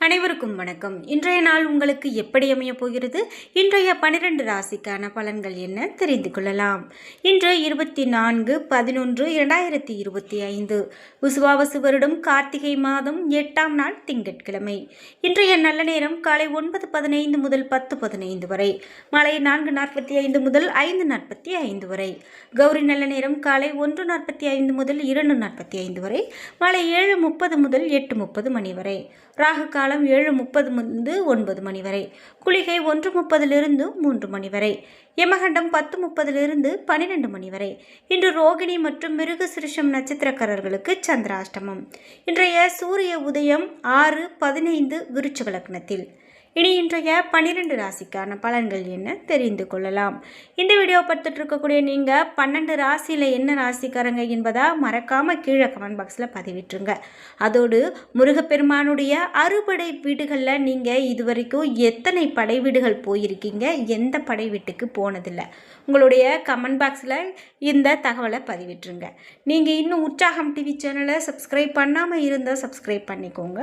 அனைவருக்கும் வணக்கம். இன்றைய நாள் உங்களுக்கு எப்படி அமையப் போகிறது? இன்றைய பனிரெண்டு ராசிக்கான பலன்கள் என்ன? தெரிந்து கொள்ளலாம். இன்று இருபத்தி நான்கு பதினொன்று இரண்டாயிரத்தி இருபத்தி ஐந்து. உசுவாவசு வருடம் கார்த்திகை மாதம் எட்டாம் நாள் திங்கட்கிழமை. இன்றைய நல்ல நேரம் காலை ஒன்பது பதினைந்து முதல் பத்து பதினைந்து வரை. மாலை நான்கு நாற்பத்தி ஐந்து முதல் ஐந்து நாற்பத்தி ஐந்து வரை. கௌரி நல்ல நேரம் காலை ஒன்று நாற்பத்தி ஐந்து முதல் இரண்டு நாற்பத்தி ஐந்து வரை. மாலை ஏழு முப்பது முதல் எட்டு முப்பது மணி வரை. ராகு காலம் ஏழு முப்பது முதல் ஒன்பது மணி வரை. குளிகை ஒன்று முப்பதிலிருந்து மூன்று மணி வரை. யமகண்டம் பத்து முப்பதிலிருந்து பன்னிரெண்டு மணி வரை. இன்று ரோகிணி மற்றும் மிருக சிருஷம் நட்சத்திரக்காரர்களுக்கு சந்திராஷ்டமம். இன்றைய சூரிய உதயம் ஆறு பதினைந்து விருச்சக லக்னத்தில். இனி இன்றைய பன்னிரெண்டு ராசிக்கான பலன்கள் என்ன தெரிந்து கொள்ளலாம். இந்த வீடியோ பார்த்துட்டு இருக்கக்கூடிய நீங்கள் பன்னெண்டு ராசியில் என்ன ராசிக்காரங்க என்பதா மறக்காமல் கீழே கமெண்ட் பாக்ஸில் பதிவிட்டுருங்க. அதோடு முருகப்பெருமானுடைய அறுபடை வீடுகளில் நீங்கள் இதுவரைக்கும் எத்தனை படை வீடுகள் போயிருக்கீங்க? எந்த படை வீட்டுக்கு போனதில்லை? உங்களுடைய கமெண்ட் பாக்ஸில் இந்த தகவலை பதிவிட்டுருங்க. நீங்கள் இன்னும் உற்சாகம் டிவி சேனலை சப்ஸ்கிரைப் பண்ணாமல் இருந்தால் சப்ஸ்கிரைப் பண்ணிக்கோங்க.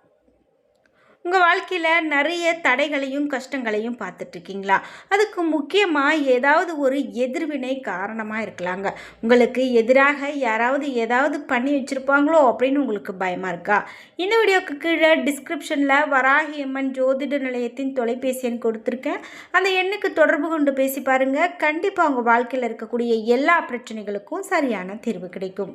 உங்கள் வாழ்க்கையில் நிறைய தடைகளையும் கஷ்டங்களையும் பார்த்துட்ருக்கீங்களா? அதுக்கு முக்கியமாக ஏதாவது ஒரு எதிர்வினை காரணமாக இருக்கலாங்க. உங்களுக்கு எதிராக யாராவது ஏதாவது பண்ணி வச்சுருப்பாங்களோ அப்படின்னு உங்களுக்கு பயமாக இருக்கா? இந்த வீடியோக்கு கீழே டிஸ்கிரிப்ஷனில் வராகி அம்மன் ஜோதிட நிலையத்தின் தொலைபேசி எண் கொடுத்துருக்கேன். அந்த எண்ணுக்கு தொடர்பு கொண்டு பேசி பாருங்கள் கண்டிப்பாக உங்கள் வாழ்க்கையில் இருக்கக்கூடிய எல்லா பிரச்சனைகளுக்கும் சரியான தீர்வு கிடைக்கும்.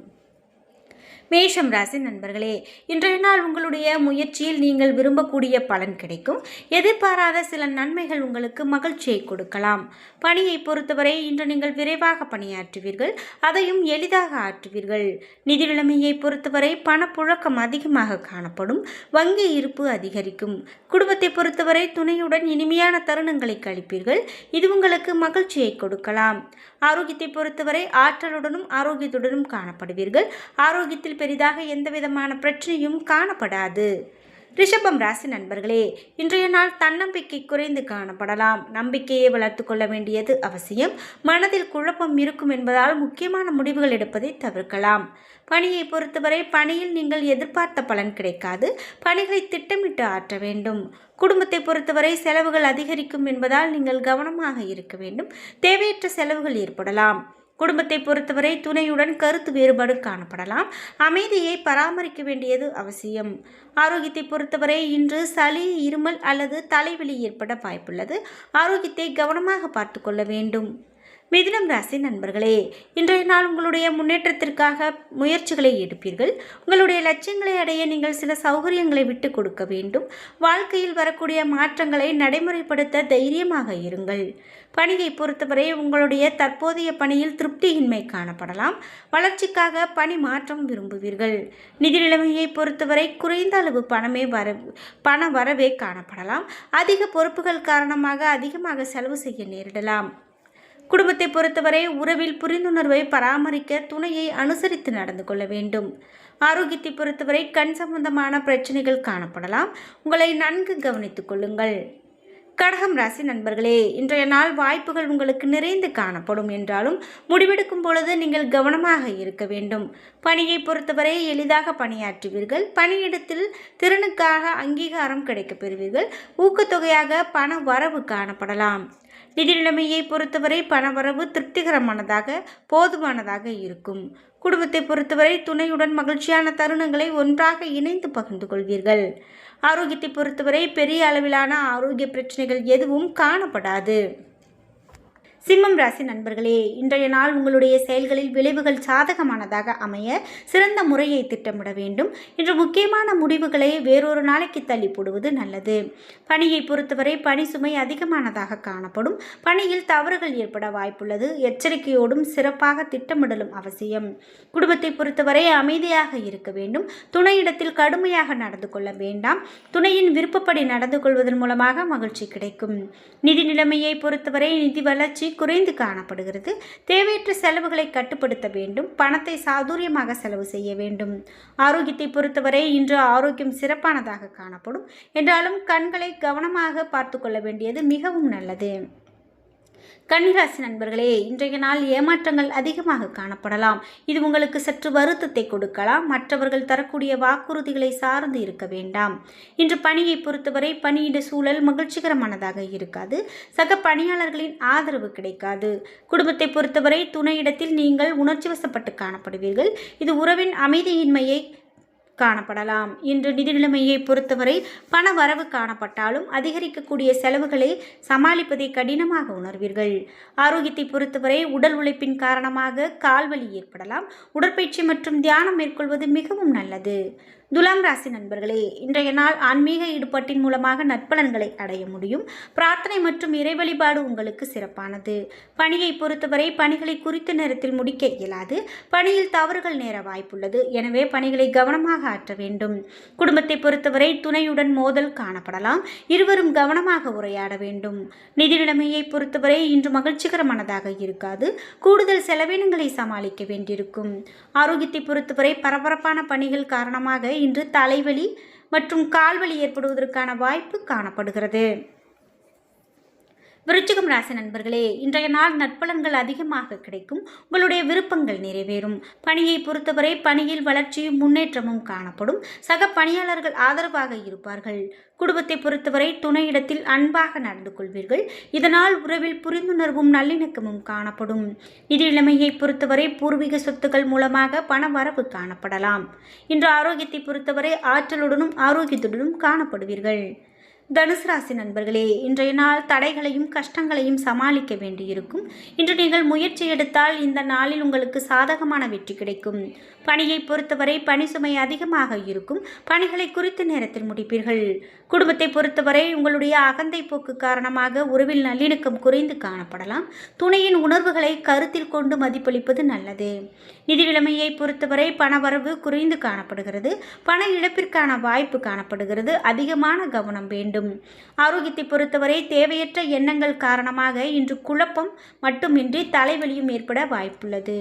மேஷம் ராசி நண்பர்களே இன்றைய நாள் உங்களுடைய முயற்சியில் நீங்கள் விரும்பக்கூடிய பலன் கிடைக்கும். எதிர்பாராத சில நன்மைகள் உங்களுக்கு மகிழ்ச்சியை கொடுக்கலாம். பணியை பொறுத்தவரை இன்று நீங்கள் விரைவாக பணியாற்றுவீர்கள் அதையும் எளிதாக ஆற்றுவீர்கள். நிதி நிலைமையை பொறுத்தவரை பணப்புழக்கம் அதிகமாக காணப்படும் வங்கி இருப்பு அதிகரிக்கும். குடும்பத்தை பொறுத்தவரை துணையுடன் இனிமையான தருணங்களை கழிப்பீர்கள் இது உங்களுக்கு மகிழ்ச்சியை கொடுக்கலாம். ஆரோக்கியத்தை பொறுத்தவரை ஆற்றலுடனும் ஆரோக்கியத்துடனும் காணப்படுவீர்கள். ஆரோக்கியத்தில் பெரிதாக எந்தவிதமான பிரச்சனையும் காணப்படாது. ரிஷபம் ராசி நண்பர்களே இன்றைய நாள் தன்னம்பிக்கை குறைந்து காணப்படலாம். நம்பிக்கையை வளர்த்து கொள்ள வேண்டியது அவசியம். மனதில் குழப்பம் இருக்கும் என்பதால் முக்கியமான முடிவுகள் எடுப்பதை தவிர்க்கலாம். பணியை பொறுத்தவரை பணியில் நீங்கள் எதிர்பார்த்த பலன் கிடைக்காது. பணிகளை திட்டமிட்டு ஆற்ற வேண்டும். குடும்பத்தை பொறுத்தவரை செலவுகள் அதிகரிக்கும் என்பதால் நீங்கள் கவனமாக இருக்க வேண்டும். தேவையற்ற செலவுகள் ஏற்படலாம். குடும்பத்தை பொறுத்தவரை துணையுடன் கருத்து வேறுபாடு காணப்படலாம். அமைதியை பராமரிக்க வேண்டியது அவசியம். ஆரோக்கியத்தை பொறுத்தவரை இன்று சளி இருமல் அல்லது தலைவலி ஏற்பட வாய்ப்புள்ளது. ஆரோக்கியத்தை கவனமாக பார்த்து கொள்ள வேண்டும். மிதுனம் ராசி நண்பர்களே இன்றைய நாள் உங்களுடைய முன்னேற்றத்திற்காக முயற்சிகளை எடுப்பீர்கள். உங்களுடைய லட்சியங்களை அடைய நீங்கள் சில சௌகரியங்களை விட்டு கொடுக்க வேண்டும். வாழ்க்கையில் வரக்கூடிய மாற்றங்களை நடைமுறைப்படுத்த தைரியமாக இருங்கள். பணியை பொறுத்தவரை உங்களுடைய தற்போதைய பணியில் திருப்தியின்மை காணப்படலாம். வளர்ச்சிக்காக பணி மாற்றம் விரும்புவீர்கள். நிதி நிலைமையை பொறுத்தவரை குறைந்த அளவு பணமே வர பண வரவே காணப்படலாம். அதிக பொறுப்புகள் காரணமாக அதிகமாக செலவு செய்ய நேரிடலாம். குடும்பத்தை பொறுத்தவரை உறவில் புரிந்துணர்வை பராமரிக்க துணையை அனுசரித்து நடந்து கொள்ள வேண்டும். ஆரோக்கியத்தை பொறுத்தவரை கண் சம்பந்தமான பிரச்சனைகள் காணப்படலாம். உங்களை நன்கு கவனித்துக் கொள்ளுங்கள். கடகம் ராசி நண்பர்களே இன்றைய நாள் வாய்ப்புகள் உங்களுக்கு நிறைந்து காணப்படும் என்றாலும் முடிவெடுக்கும் பொழுது நீங்கள் கவனமாக இருக்க வேண்டும். பணியை பொறுத்தவரை எளிதாக பணியாற்றுவீர்கள். பணியிடத்தில் திறனுக்காக அங்கீகாரம் கிடைக்கப் பெறுவீர்கள். ஊக்கத்தொகையாக பண வரவு காணப்படலாம். நிதி நிலைமையை பொறுத்தவரை பணவரவு திருப்திகரமானதாக போதுமானதாக இருக்கும். குடும்பத்தை பொறுத்தவரை துணையுடன் மகிழ்ச்சியான தருணங்களை ஒன்றாக இணைந்து பகிர்ந்து கொள்வீர்கள். ஆரோக்கியத்தை பொறுத்தவரை பெரிய அளவிலான ஆரோக்கிய பிரச்சனைகள் எதுவும் காணப்படாது. சிம்மம் ராசி நண்பர்களே இன்றைய நாள் உங்களுடைய செயல்களில் விளைவுகள் சாதகமானதாக அமைய சிறந்த முறையை திட்டமிட வேண்டும். இன்று முக்கியமான முடிவுகளை வேறொரு நாளைக்கு தள்ளி போடுவது நல்லது. பணியை பொறுத்தவரை பணி சுமை அதிகமானதாக காணப்படும். பணியில் தவறுகள் ஏற்பட வாய்ப்புள்ளது. எச்சரிக்கையோடும் சிறப்பாக திட்டமிடலும் அவசியம். குடும்பத்தை பொறுத்தவரை அமைதியாக இருக்க வேண்டும். துணையிடத்தில் கடுமையாக நடந்து கொள்ள வேண்டாம். துணையின் விருப்பப்படி நடந்து கொள்வதன் மூலமாக மகிழ்ச்சி கிடைக்கும். நிதி நிலைமையை பொறுத்தவரை நிதி வளர்ச்சி குறைந்து காணப்படுகிறது. தேவையற்ற செலவுகளை கட்டுப்படுத்த வேண்டும். பணத்தை சாதுரியமாக செலவு செய்ய வேண்டும். ஆரோக்கியத்தை பொறுத்தவரை இன்று ஆரோக்கியம் சிறப்பானதாக காணப்படும். என்றாலும் கண்களை கவனமாக பார்த்து கொள்ள வேண்டியது மிகவும் நல்லது. கன்னிராசி நண்பர்களே இன்றைய நாள் ஏமாற்றங்கள் அதிகமாக காணப்படலாம். இது உங்களுக்கு சற்று வருத்தத்தை கொடுக்கலாம். மற்றவர்கள் தரக்கூடிய வாக்குறுதிகளை சார்ந்து இருக்க வேண்டாம். இன்று பணியை பொறுத்தவரை பணியிட சூழல் மகிழ்ச்சிகரமானதாக இருக்காது. சக பணியாளர்களின் ஆதரவு கிடைக்காது. குடும்பத்தை பொறுத்தவரை துணையிடத்தில் நீங்கள் உணர்ச்சி வசப்பட்டு காணப்படுவீர்கள். இது உறவின் அமைதியின்மையை காணப்படலாம். இன்று நிதி நிலைமையை பொறுத்தவரை பண வரவு காணப்பட்டாலும் அதிகரிக்கக்கூடிய செலவுகளை சமாளிப்பதை கடினமாக உணர்வீர்கள். ஆரோக்கியத்தை பொறுத்தவரை உடல் உழைப்பின் காரணமாக கால்வலி ஏற்படலாம். உடற்பயிற்சி மற்றும் தியானம் மேற்கொள்வது மிகவும் நல்லது. துலாம் ராசி நண்பர்களே இன்றைய நாள் ஆன்மீக ஈடுபாட்டின் மூலமாக நற்பலன்களை அடைய முடியும். பிரார்த்தனை மற்றும் இறை வழிபாடு உங்களுக்கு சிறப்பானது. பணியை பொறுத்தவரை பணிகளை குறித்த நேரத்தில் முடிக்க இயலாது. பணியில் தவறுகள் நேர வாய்ப்புள்ளது. எனவே பணிகளை கவனமாக ஆற்ற வேண்டும். குடும்பத்தை பொறுத்தவரை துணையுடன் மோதல் காணப்படலாம். இருவரும் கவனமாக உரையாட வேண்டும். நிதி நிலைமையை பொறுத்தவரை இன்று மகிழ்ச்சிகரமானதாக இருக்காது. கூடுதல் செலவினங்களை சமாளிக்க வேண்டியிருக்கும். ஆரோக்கியத்தை பொறுத்தவரை பரபரப்பான பணிகள் காரணமாக இன்று தலைவலி மற்றும் கால்வலி ஏற்படுவதற்கான வாய்ப்பு காணப்படுகிறது. விருச்சிகம் ராசி நண்பர்களே இன்றைய நாள் நற்பலன்கள் அதிகமாக கிடைக்கும். உங்களுடைய விருப்பங்கள் நிறைவேறும். பணியை பொறுத்தவரை பணியில் வளர்ச்சியும் முன்னேற்றமும் காணப்படும். சக பணியாளர்கள் ஆதரவாக இருப்பார்கள். குடும்பத்தை பொறுத்தவரை துணையிடத்தில் அன்பாக நடந்து கொள்வீர்கள். இதனால் உறவில் புரிந்துணர்வும் நல்லிணக்கமும் காணப்படும். நிதி நிலைமையை பொறுத்தவரை பூர்வீக சொத்துக்கள் மூலமாக பண வரவு காணப்படலாம். இன்று ஆரோக்கியத்தை பொறுத்தவரை ஆற்றலுடனும் ஆரோக்கியத்துடனும் காணப்படுவீர்கள். தனுசு ராசி நண்பர்களே இன்றைய நாள் தடைகளையும் கஷ்டங்களையும் சமாளிக்க வேண்டியிருக்கும். இன்று நீங்கள் முயற்சி எடுத்தால் இந்த நாளில் உங்களுக்கு சாதகமான வெற்றி கிடைக்கும். பணியை பொறுத்தவரை பணி சுமை அதிகமாக இருக்கும். பணிகளை குறித்த நேரத்தில் முடிப்பீர்கள். குடும்பத்தை பொறுத்தவரை உங்களுடைய அகந்தை போக்கு காரணமாக உறவில் நல்லிணக்கம் குறைந்து காணப்படலாம். துணையின் உணர்வுகளை கருத்தில் கொண்டு மதிப்பளிப்பது நல்லது. நிதி நிலைமையை பொறுத்தவரை பணவரவு குறைந்து காணப்படுகிறது. பண இழப்பிற்கான வாய்ப்பு காணப்படுகிறது. அதிகமான கவனம் வேண்டும். ஆரோக்கியத்தை பொறுத்தவரை தேவையற்ற எண்ணங்கள் காரணமாக இன்று குழப்பம் மட்டுமின்றி தலைவலியும் ஏற்பட வாய்ப்புள்ளது.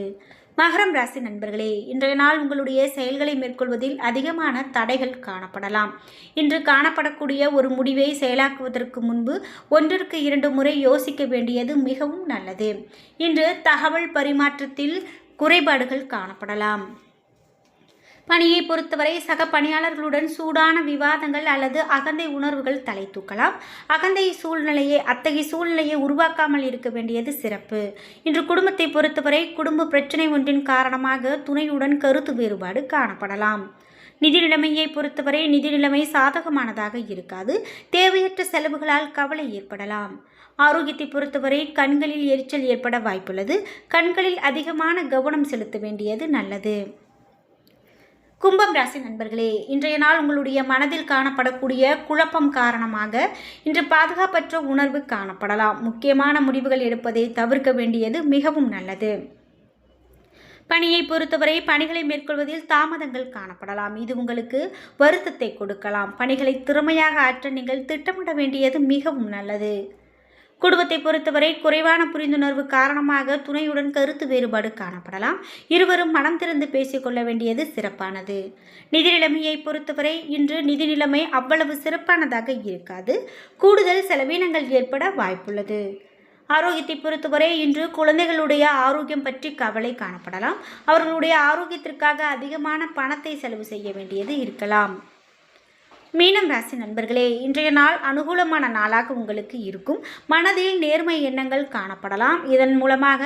மகரம் ராசி நண்பர்களே இன்றைய நாள் உங்களுடைய செயல்களை மேற்கொள்வதில் அதிகமான தடைகள் காணப்படலாம். இன்று காணப்படக்கூடிய ஒரு முடிவை செயலாக்குவதற்கு முன்பு ஒன்றிற்கு இரண்டு முறை யோசிக்க வேண்டியது மிகவும் நல்லது. இன்று தகவல் பரிமாற்றத்தில் குறைபாடுகள் காணப்படலாம். பணியை பொறுத்தவரை சக பணியாளர்களுடன் சூடான விவாதங்கள் அல்லது அகந்தை உணர்வுகள் தலை தூக்கலாம். அகந்தை சூழ்நிலையை அத்தகைய சூழ்நிலையை உருவாக்காமல் இருக்க வேண்டியது சிறப்பு. இன்று குடும்பத்தை பொறுத்தவரை குடும்ப பிரச்சனை ஒன்றின் காரணமாக துணையுடன் கருத்து வேறுபாடு காணப்படலாம். நிதி நிலைமையை பொறுத்தவரை நிதி நிலைமை சாதகமானதாக இருக்காது. தேவையற்ற செலவுகளால் கவலை ஏற்படலாம். ஆரோக்கியத்தை பொறுத்தவரை கண்களில் எரிச்சல் ஏற்பட வாய்ப்புள்ளது. கண்களில் அதிகமான கவனம் செலுத்த வேண்டியது நல்லது. கும்பம் ராசி நண்பர்களே இன்றைய நாள் உங்களுடைய மனதில் காணப்படக்கூடிய குழப்பம் காரணமாக இன்று பாதுகாப்பற்ற உணர்வு காணப்படலாம். முக்கியமான முடிவுகள் எடுப்பதை தவிர்க்க வேண்டியது மிகவும் நல்லது. பணியை பொறுத்தவரை பணிகளை மேற்கொள்வதில் தாமதங்கள் காணப்படலாம். இது உங்களுக்கு வருத்தத்தை கொடுக்கலாம். பணிகளை திறமையாக ஆற்ற நீங்கள் திட்டமிட வேண்டியது மிகவும் நல்லது. குடும்பத்தை பொறுத்தவரை குறைவான புரிந்துணர்வு காரணமாக துணையுடன் கருத்து வேறுபாடு காணப்படலாம். இருவரும் மனம் திறந்து பேசிக்கொள்ள வேண்டியது சிறப்பானது. நிதி நிலைமையை பொறுத்தவரை இன்று நிதி நிலைமை அவ்வளவு சிறப்பானதாக இருக்காது. கூடுதல் செலவினங்கள் ஏற்பட வாய்ப்புள்ளது. ஆரோக்கியத்தை பொறுத்தவரை இன்று குழந்தைகளுடைய ஆரோக்கியம் பற்றி கவலை காணப்படலாம். அவர்களுடைய ஆரோக்கியத்திற்காக அதிகமான பணத்தை செலவு செய்ய வேண்டியது இருக்கலாம். மீனம் ராசி நண்பர்களே இன்றைய நாள் அனுகூலமான நாளாக உங்களுக்கு இருக்கும். மனதில் நேர்மை எண்ணங்கள் காணப்படலாம். இதன் மூலமாக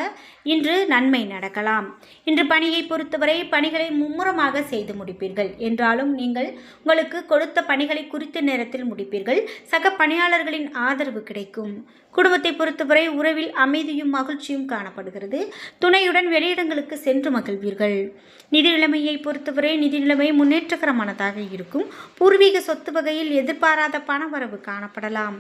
இன்று நன்மை நடக்கலாம். இன்று பணியை பொறுத்தவரை பணிகளை மும்முரமாக செய்து முடிப்பீர்கள். என்றாலும் நீங்கள் உங்களுக்கு கொடுத்த பணிகளை குறித்த நேரத்தில் முடிப்பீர்கள். சக பணியாளர்களின் ஆதரவு கிடைக்கும். குடும்பத்தை பொறுத்தவரை உறவில் அமைதியும் மகிழ்ச்சியும் காணப்படுகிறது. துணையுடன் வெளியிடங்களுக்கு சென்று மகிழ்வீர்கள். நிதி நிலைமையை பொறுத்தவரை நிதி நிலைமை முன்னேற்றகரமானதாக இருக்கும். பூர்வீக சொத்து வகையில் எதிர்பாராத பணவரவு காணப்படலாம்.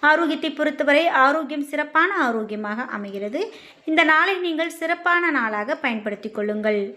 ஆரோக்கியத்தை பொறுத்தவரை ஆரோக்கியம் சிறப்பான ஆரோக்கியமாக அமைகிறது. இந்த நாளை நீங்கள் சிறப்பான நாளாக பயன்படுத்தி கொள்ளுங்கள்.